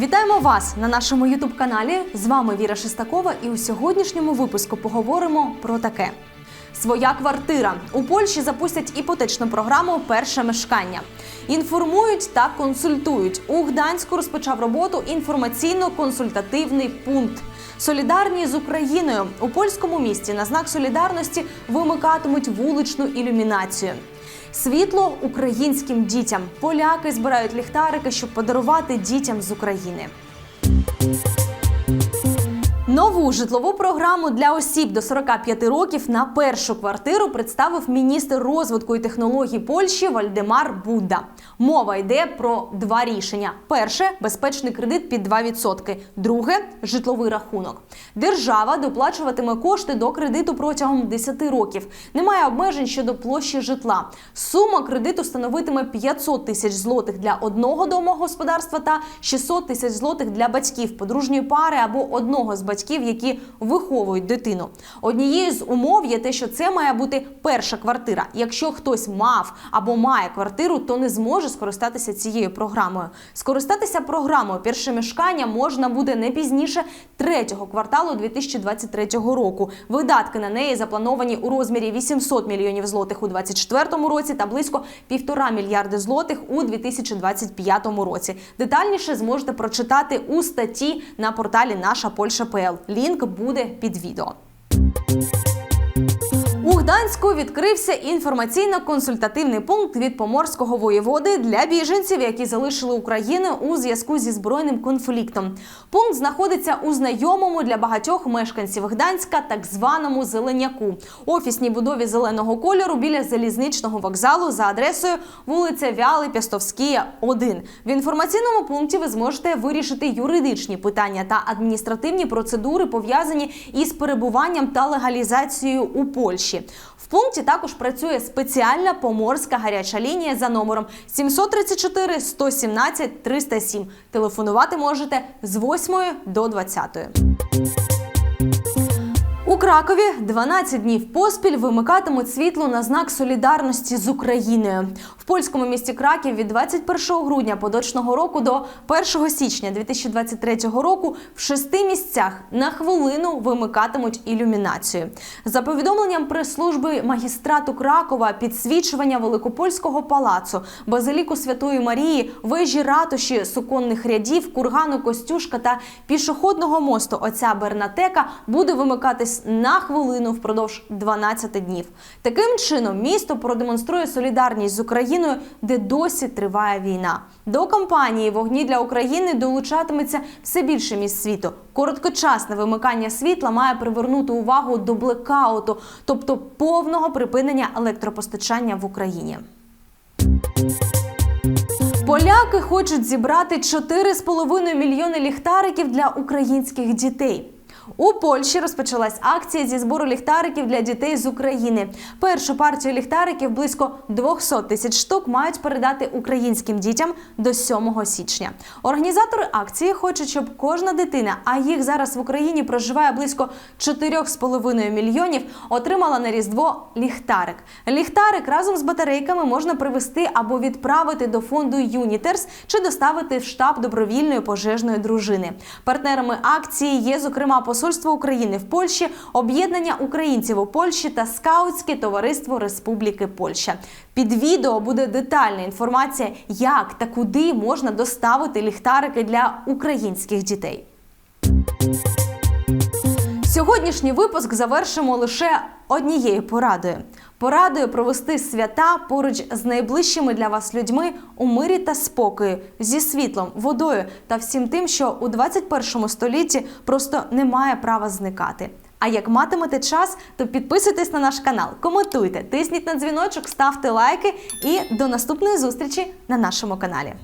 Вітаємо вас на нашому Ютуб каналі. З вами Віра Шестакова, і у сьогоднішньому випуску поговоримо про таке. Своя квартира у Польщі запустять іпотечну програму Перше мешкання. Інформують та консультують. У Гданську розпочав роботу інформаційно-консультативний пункт. Солідарні з Україною у польському місті на знак солідарності вимикатимуть вуличну ілюмінацію. Світло українським дітям. Поляки збирають ліхтарики, щоб подарувати дітям з України. Нову житлову програму для осіб до 45 років на першу квартиру представив міністр розвитку і технологій Польщі Вальдемар Будда. Мова йде про два рішення: перше безпечний кредит під 2%, друге житловий рахунок. Держава доплачуватиме кошти до кредиту протягом 10 років. Немає обмежень щодо площі житла. Сума кредиту становитиме 500 тисяч злотих для одного домогосподарства та 600 тисяч злотих для батьків подружньої пари або одного з батьків, які виховують дитину. Однією з умов є те, що це має бути перша квартира. Якщо хтось мав або має квартиру, то не зможе скористатися цією програмою. Скористатися програмою перше мешкання можна буде не пізніше третього кварталу 2023 року. Видатки на неї заплановані у розмірі 800 мільйонів злотих у 2024 році та близько півтора мільярди злотих у 2025 році. Детальніше зможете прочитати у статті на порталі Наша Польща ПЛ. Лінк буде під відео. У Гданську відкрився інформаційно-консультативний пункт від поморського воєводи для біженців, які залишили Україну у зв'язку зі збройним конфліктом. Пункт знаходиться у знайомому для багатьох мешканців Гданська, так званому зеленяку, офісній будові зеленого кольору біля залізничного вокзалу за адресою вулиця Вяли Пястовськія, 1. В інформаційному пункті ви зможете вирішити юридичні питання та адміністративні процедури, пов'язані із перебуванням та легалізацією у Польщі. В пункті також працює спеціальна поморська гаряча лінія за номером 734 117 307. Телефонувати можете з 8 до 20. У Кракові 12 днів поспіль вимикатимуть світло на знак солідарності з Україною. В польському місті Краків від 21 грудня поточного року до 1 січня 2023 року в шести місцях на хвилину вимикатимуть ілюмінацію. За повідомленням прес-служби магістрату Кракова, підсвічування Великопольського палацу, базиліку Святої Марії, вежі ратуші, суконних рядів, кургану Костюшка та пішохідного мосту отця Бернатека буде вимикатись на хвилину впродовж 12 днів. Таким чином, місто продемонструє солідарність з Україною, де досі триває війна. До кампанії Вогні для України долучатиметься все більше міст світу. Короткочасне вимикання світла має привернути увагу до блекауту, тобто повного припинення електропостачання в Україні. Поляки хочуть зібрати 4,5 мільйони ліхтариків для українських дітей. У Польщі розпочалась акція зі збору ліхтариків для дітей з України. Першу партію ліхтариків близько 200 тисяч штук мають передати українським дітям до 7 січня. Організатори акції хочуть, щоб кожна дитина, а їх зараз в Україні проживає близько 4,5 мільйонів, отримала на різдво ліхтарик. Ліхтарик разом з батарейками можна привезти або відправити до фонду Юнітерс чи доставити в штаб добровільної пожежної дружини. Партнерами акції є, зокрема, Посольство України в Польщі, об'єднання українців у Польщі та скаутське товариство Республіки Польща. Під відео буде детальна інформація, як та куди можна доставити ліхтарики для українських дітей. Сьогоднішній випуск завершимо лише однією порадою. Порадою провести свята поруч з найближчими для вас людьми у мирі та спокої, зі світлом, водою та всім тим, що у 21 столітті просто не має права зникати. А як матимете час, то підписуйтесь на наш канал, коментуйте, тисніть на дзвіночок, ставте лайки і до наступної зустрічі на нашому каналі.